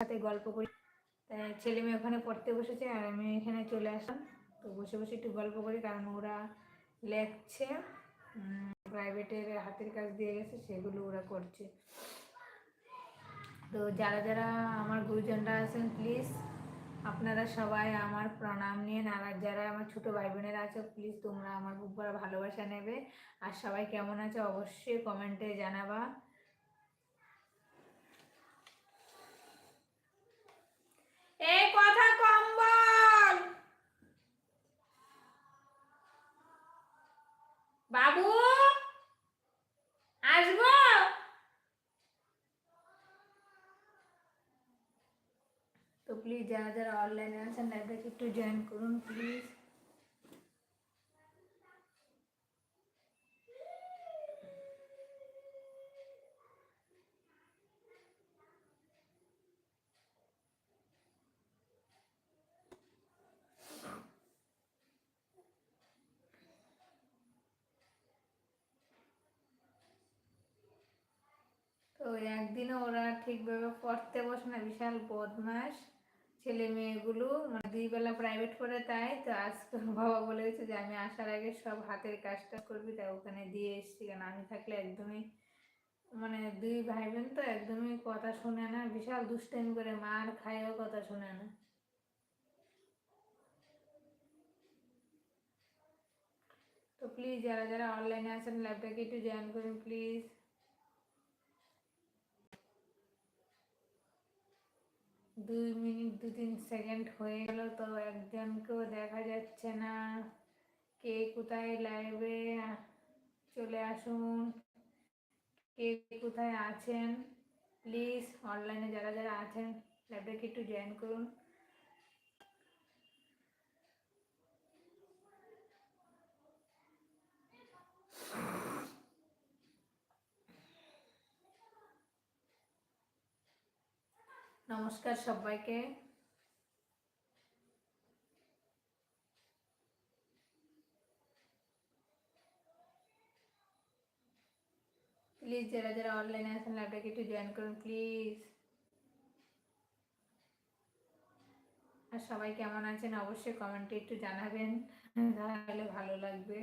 সাথে গল্প করি। ছেলে মেয়ে ওখানে পড়তে বসেছে আর আমি এখানে চলে আসলাম। তো বসে বসে একটু গল্প করি, কারণ ওরা লেখছে প্রাইভেটের হাতের কাজ দিয়ে গেছে, সেগুলো ওরা করছে। তো যারা যারা আমার গুরুজনরা আছেন প্লিজ আপনারা সবাই আমার প্রণাম নিন। আর যারা আমার ছোট ভাই বোনেরা আছে প্লিজ তোমরা আমার বড় ভালোবাসা নেবে। আর সবাই কেমন আছে, অবশ্যই কমেন্টে জানাবা। এই কথা কম বল। বাবু, আসব? তো প্লিজ যারা যারা অনলাইনে আছেন লাইভটাকে একটু জয়েন করুন প্লিজ তো একদিনও ওরা ঠিকভাবে পড়তে বসে না, বিশাল বদমাস ছেলে মেয়েগুলো। মানে দুই বেলা প্রাইভেট করে তাই, তো আজকে বাবা বলে গেছে যে, আমি আসার আগে সব হাতের কাজটা করবি, তাই ওখানে দিয়ে এসছি। কেন আমি থাকলে একদমই মানে দুই ভাই বোন তো একদমই কথা শুনে না, বিশাল দুষ্টামি করে মার খায়ও কথা শুনে না। তো প্লিজ যারা যারা অনলাইনে আছেন ল্যাবটাকে একটু জয়েন করুন প্লিজ দুই মিনিট, দু তিন সেকেন্ড হয়ে গেল তো একজনকেও দেখা যাচ্ছে না। কে কোথায় লাইভে চলে আসুন? কে কোথায় আছেন? প্লিজ অনলাইনে যারা যারা আছেন লাইভটাকে একটু জয়েন করুন। নমস্কার সবাইকে। প্লিজ যারা যারা অনলাইনে আছেন ল্যাবটাকে একটু জয়েন করুন প্লিজ আর সবাই কেমন আছেন, অবশ্যই কমেন্টে একটু জানাবেন, তাহলে ভালো লাগবে।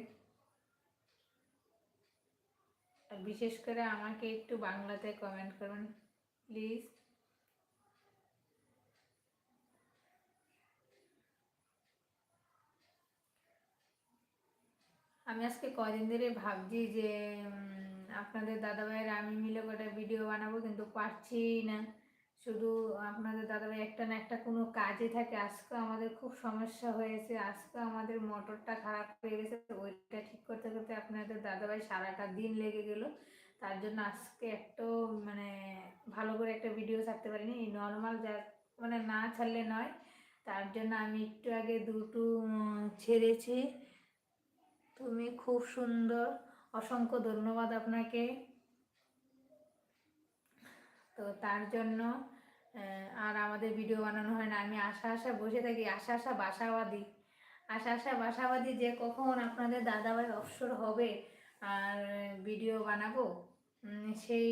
আর বিশেষ করে আমাকে একটু বাংলাতে কমেন্ট করুন প্লিজ আমি আজকে কদিন ধরে ভাবছি যে আপনাদের দাদাভাইয়ের আমি মিলে কটা ভিডিও বানাবো, কিন্তু পারছি না। শুধু আপনাদের দাদাভাই একটা না একটা কোনো কাজে থাকে। আজকে আমাদের খুব সমস্যা হয়েছে। আজকে আমাদের মোটরটা খারাপ হয়ে গেছে। ওইটা ঠিক করতে করতে আপনাদের দাদাভাই সারাটা দিন লেগে গেল। তার জন্য আজকে একটু মানে ভালো করে একটা ভিডিও ছাড়তে পারিনি। নর্মাল যা মানে না ছাড়লে নয়। তার জন্য আমি একটু আগে দুটো ছেড়েছি। তুমি খুব সুন্দর। অসংখ্য ধন্যবাদ আপনাকে। তো তার জন্য আর আমাদের ভিডিও বানানো হয় না। আমি আশা আশা বসে থাকি। আশা আশা বাসাবাদী। আশা আশা বাসাবাদী যে কখন আপনাদের দাদাভাই অবসর হবে আর ভিডিও বানাবো সেই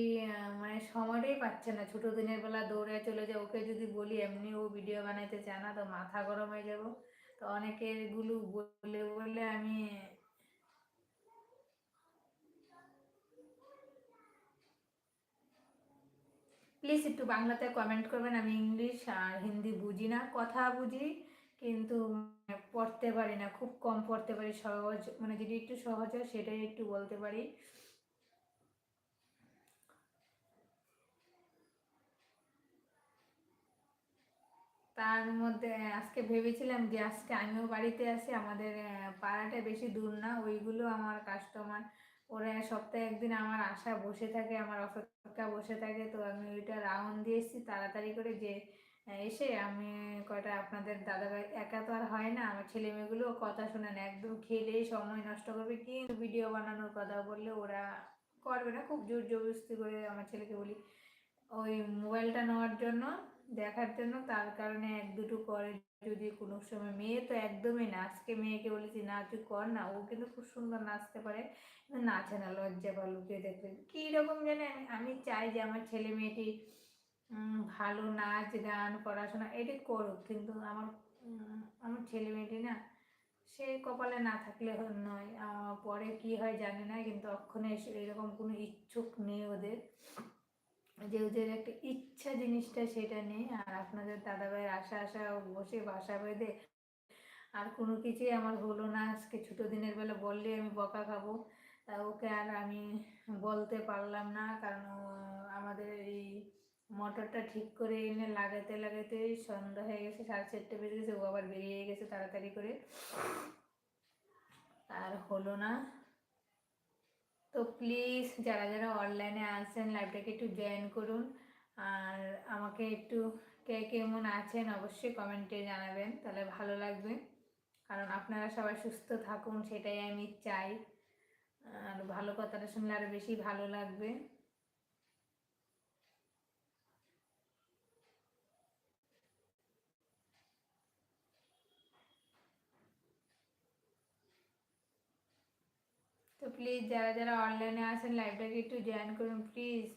মানে সময়টাই পাচ্ছে না। ছোটো দিনের বেলা দৌড়ে চলে যায় ওকে যদি বলি এমনি ও ভিডিও বানাইতে চায় না, তো মাথা গরম হয়ে যাব। তো অনেকেরগুলো বলে বলে আমি প্লিজ একটু বাংলাতে কমেন্ট করবেন। আমি ইংলিশ আর হিন্দি বুঝি না, কথা বুঝি, কিন্তু মানে পড়তে পারি না, খুব কম পড়তে পারি, সহজ মানে যেটি একটু সহজ হয় সেটাই একটু বলতে পারি। তার মধ্যে আজকে ভেবেছিলাম যে আজকে আমিও বাড়িতে আছি আমাদের পাড়াটা বেশি দূর না, ওইগুলো আমার কাস্টমার ওরা সপ্তাহে একদিন আমার আশা বসে থাকে, আমার অপেক্ষা বসে থাকে। তো আমি ওইটা রাউন্ড দিয়ে এসেছি, তাড়াতাড়ি করে যে এসে আমি কয়টা আপনাদের দাদাভাই, একা তো আর হয় না, আমার ছেলে মেয়েগুলো কথা শোনে না একদম খেলেই সময় নষ্ট করবে, কিন্তু ভিডিও বানানোর কথা বললে ওরা করবে না। খুব জোর জবরদস্তি করে আমার ছেলেকে বলি, ওই মোবাইলটা নেওয়ার জন্য, দেখার জন্য, তার কারণে এক দুটো করে যদি কোনো সময় মেয়ে তো একদমই না, আজকে মেয়েকে বলেছি, না, তুই কর না। ও কিন্তু খুব সুন্দর নাচতে পারে। নাচে না, লজ্জা বা লুকিয়ে দেখবে কী রকম জানে আমি আমি চাই যে আমার ছেলে মেয়েটি ভালো নাচ, গান, পড়াশোনা এটি করুক। কিন্তু আমার আমার ছেলে মেয়েটি না, সে কপালে না থাকলে নয়। পরে কি হয় জানি না, কিন্তু অক্ষণে এরকম কোনো ইচ্ছুক নেই ওদের। যে ওদের একটা ইচ্ছা জিনিসটা সেটা নেই, আর আপনাদের দাদাভাইয়ের আশা আশা বসে বাসা বেঁধে আর কোনো কিছুই আমার হলো না। আজকে ছোটো দিনের বেলা বললে আমি বকা খাব। তা ওকে আর আমি বলতে পারলাম না, কারণ আমাদের এই মোটরটা ঠিক করে এনে লাগাতে লাগাতে সন্ধ্যা হয়ে গেছে, সাড়ে চারটে বেজে গেছে, ও আবার বেরিয়ে গেছে তাড়াতাড়ি করে। আর হলো না। তো প্লিজ যারা যারা অনলাইনে আছেন লাইভটাকে একটু জয়েন করুন। আর আমাকে একটু কে কেমন আছেন অবশ্যই কমেন্টে জানাবেন, তাহলে ভালো লাগবে। কারণ আপনারা সবাই সুস্থ থাকুন, সেটাই আমি চাই। আর ভালো কথাটা শুনলে আরও বেশি ভালো লাগবে। তো প্লিজ যারা যারা অনলাইনে আছেন লাইভটাকে একটু জয়েন করুন প্লিজ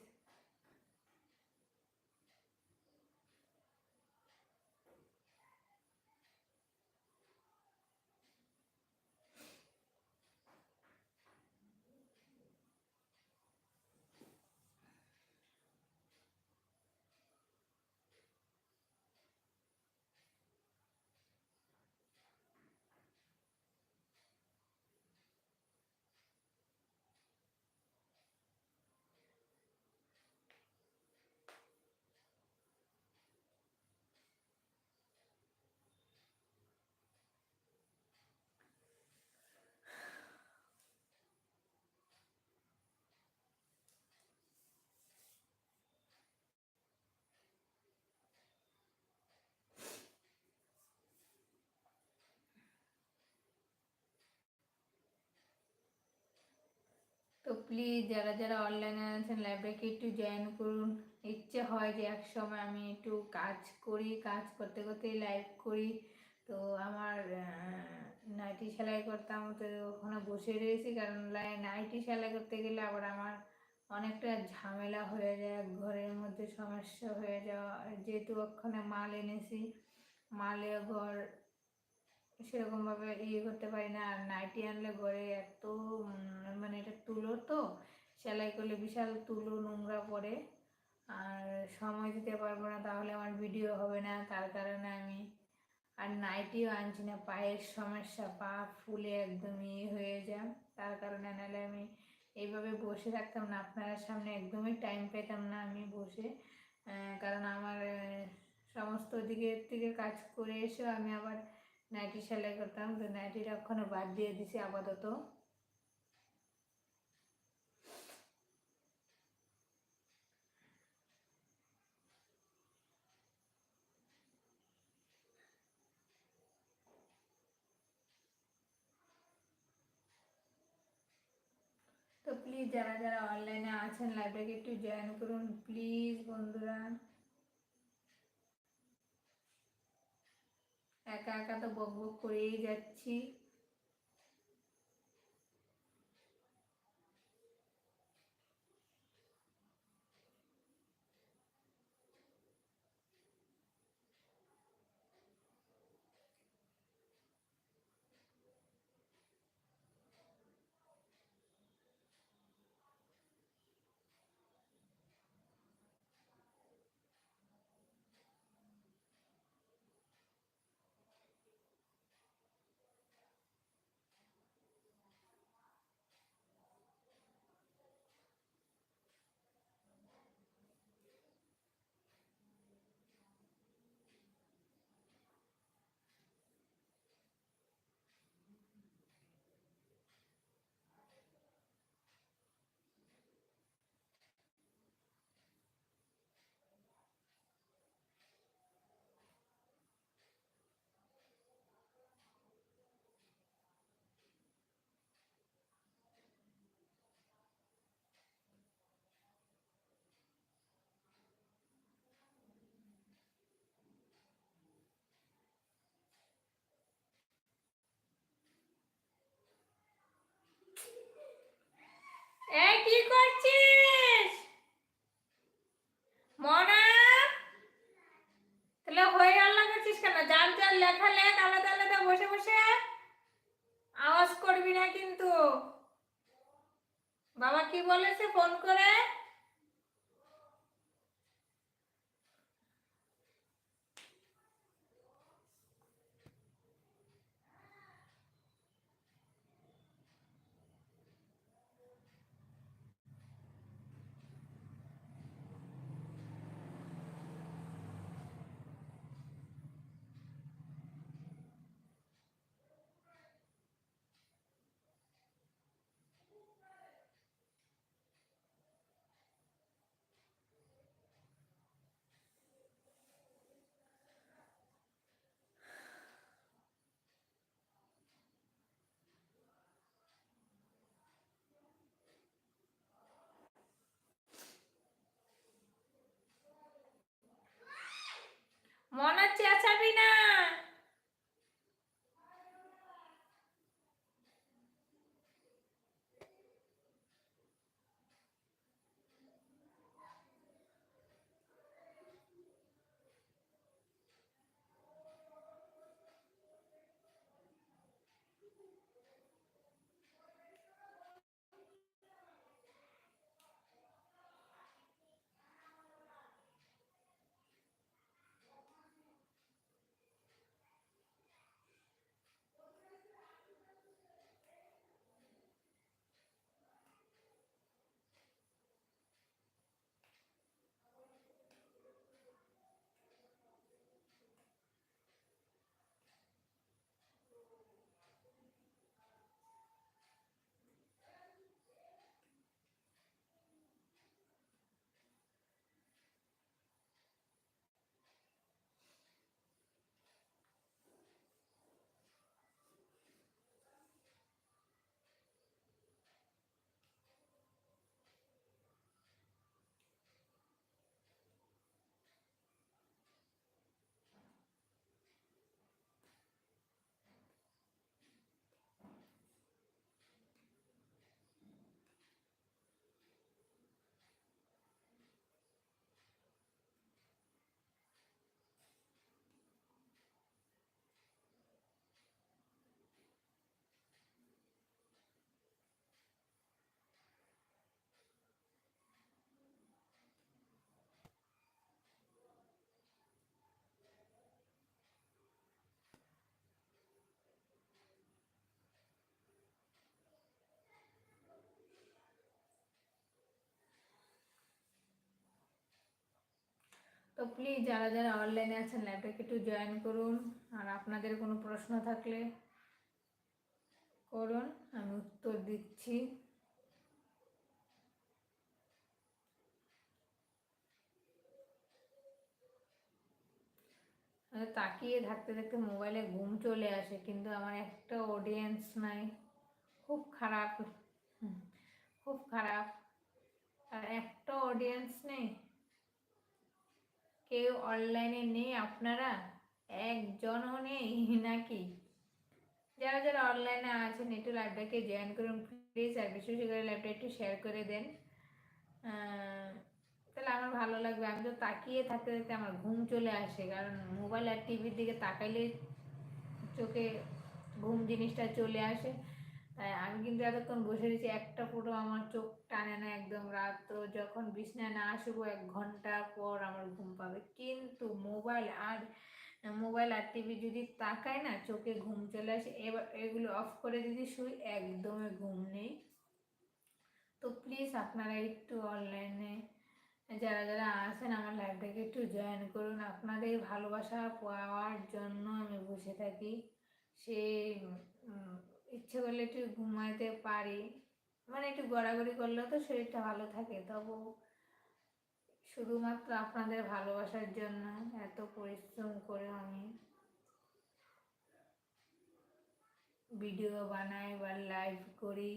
তো প্লিজ যারা যারা অনলাইনে আছেন লাইভটাকে একটু জয়েন করুন। ইচ্ছে হয় যে এক সময় আমি একটু কাজ করি, কাজ করতে করতেই লাইভ করি। তো আমার নাইটি সেলাই করতাম তো ওখানে বসে রয়েছি, কারণ নাইটি সেলাই করতে গেলে আবার আমার অনেকটা ঝামেলা হয়ে যায়, ঘরের মধ্যে সমস্যা হয়ে যাওয়া। যেহেতু ওখানে মাল এনেছি, মালে ঘর সেরকমভাবে ইয়ে করতে পারি না। আর নাইটি আনলে ঘরে এত মানে এটা তুলো তো, সেলাই করলে বিশাল তুলো নোংরা পড়ে। আর সময় দিতে পারব না, তাহলে আমার ভিডিও হবে না, তার কারণে আমি আর নাইটিও আনছি না, পায়ের সমস্যা, পা ফুলে একদম ইয়ে হয়ে যায়। তার কারণে নাহলে আমি এইভাবে বসে থাকতাম না, আপনার সামনে একদমই টাইম পেতাম না আমি বসে। কারণ আমার সমস্ত দিকের থেকে কাজ করে এসেও আমি আবার নাইটি সেলাই করতাম, তো নাইটিটা ওখানে বাদ দিয়ে দিছি আপাতত। তো প্লিজ যারা যারা অনলাইনে আছেন লাইভটাকে একটু জয়েন করুন। প্লিজ বন্ধুরা একা একা তো বক বক করেই যাচ্ছি। এই কি প্লিজ যারা যারা অনলাইনে আছেন ল্যাপটপে একটু জয়েন করুন। আর আপনাদের কোনো প্রশ্ন থাকলে করুন, আমি উত্তর দিচ্ছি। তাকিয়ে থাকতে থাকতে মোবাইলে ঘুম চলে আসে, কিন্তু আমার একটা অডিয়েন্স নাই। খুব খারাপ। খুব খারাপ। আর একটা অডিয়েন্স নেই। কেউ অনলাইনে নেই, আপনারা একজনও নেই নাকি? যারা যারা অনলাইনে আছেন, একটু লাইভটাকে জয়েন করুন প্লিজ আর বিশেষ করে লাইভটা একটু শেয়ার করে দেন। তাহলে আমার ভালো লাগবে। আমি তো তাকিয়ে থাকতে থাকতে আমার ঘুম চলে আসে, কারণ মোবাইল আর টিভির দিকে তাকাইলে চোখে ঘুম জিনিসটা চলে আসে। তাই আমি কিন্তু এতক্ষণ বসে রয়েছি। একটা ফটো আমার চোখ টানে না একদম রাত যখন বিছনায় না আসব, এক ঘণ্টা পর আমার ঘুম পাবে। কিন্তু মোবাইল আর মোবাইল আর টিভি যদি তাকায় না, চোখে ঘুম চলে আসে। এবার এগুলো অফ করে যদি শুই একদমই ঘুম নেই। তো প্লিজ আপনারা একটু অনলাইনে যারা যারা আছেন আমার লাইভটাকে একটু জয়েন করুন। আপনাদের ভালোবাসা পাওয়ার জন্য আমি বসে থাকি। সে ইচ্ছে করলে একটু ঘুমাইতে পারি। মানে একটু গড়াগড়ি করলেও তো শরীরটা ভালো থাকে। তবু শুধুমাত্র আপনাদের ভালোবাসার জন্য এত পরিশ্রম করে আমি ভিডিও বানাই বা লাইভ করি।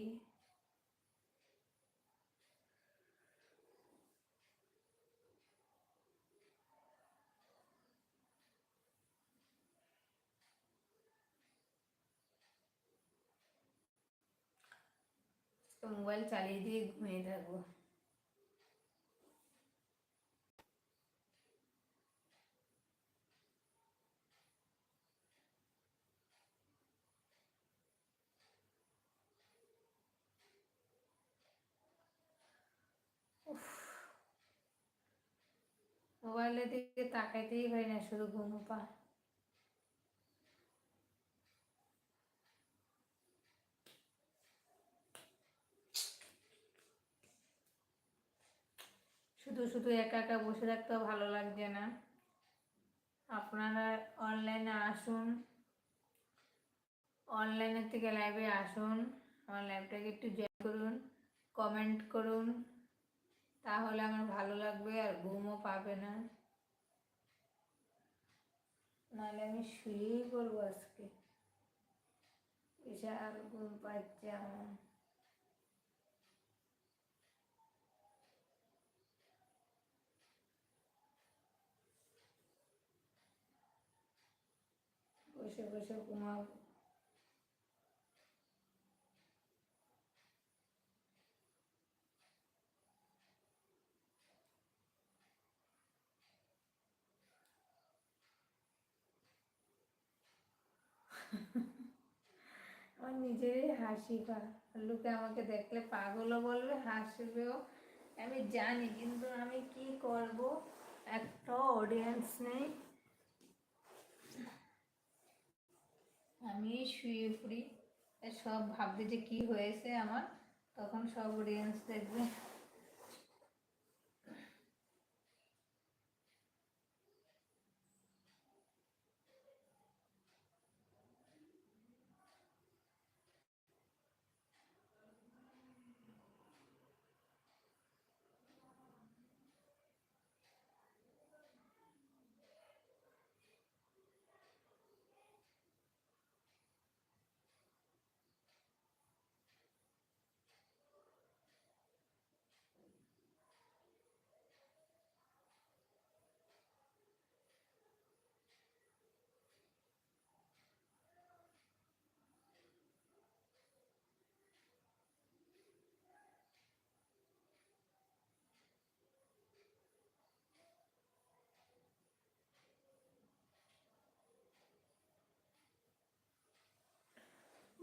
তো মোবাইল চালিয়ে দিয়ে ঘুমিয়ে থাকব। মোবাইলের দিকে তাকাইতেই হয় না শুধু ঘুমো পা। শুধু শুধু একা একা বসে থাকতেও ভালো লাগছে না। আপনারা অনলাইনে আসুন। অনলাইনের থেকে লাইভে আসুন। আমার লাইভটাকে একটু জয়েন করুন কমেন্ট করুন। তাহলে আমার ভালো লাগবে আর ঘুমও পাবে না। নাহলে আমি শুয়েই পড়ব আজকে। বিশাল ঘুম পাচ্ছে আমার বসে বসে ঘুমাবো। আমার নিজেরই হাসি পায় লোকে আমাকে দেখলে পাগলও বলবে, হাসবেও। আমি জানি, কিন্তু আমি কি করব? একটা অডিয়েন্স নেই। আমি শুয়ে পড়ি। সব ভাববে যে কি হয়েছে আমার। তখন সব অডিয়েন্স দেখবে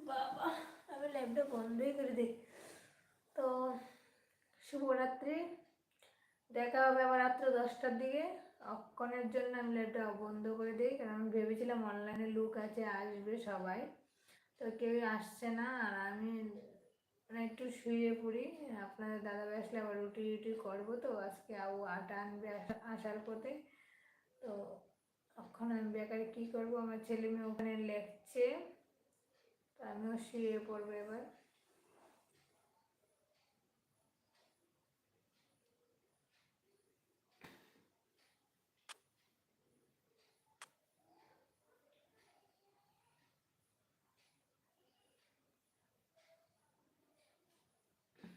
বাবা আমি ল্যাবটা বন্ধই করে দিই। তো শুভরাত্রি। দেখা হবে আবার রাত্র দশটার দিকে। অক্ষণের জন্য আমি ল্যাবটা বন্ধ করে দিই, কারণ আমি ভেবেছিলাম অনলাইনে লুক আছে, আসবে সবাই। তো কেউই আসছে না, আর আমি মানে একটু শুয়ে পড়ি। আপনাদের দাদা আসলে আবার রুটি রুটি করব তো, আজকে আবু আটা আনবে আসার পথে। তো এখন আমি বেকারে কী করব? আমার ছেলে মেয়ে ওখানে লেখছে। তো আমিও শুয়ে পড়ব এবার।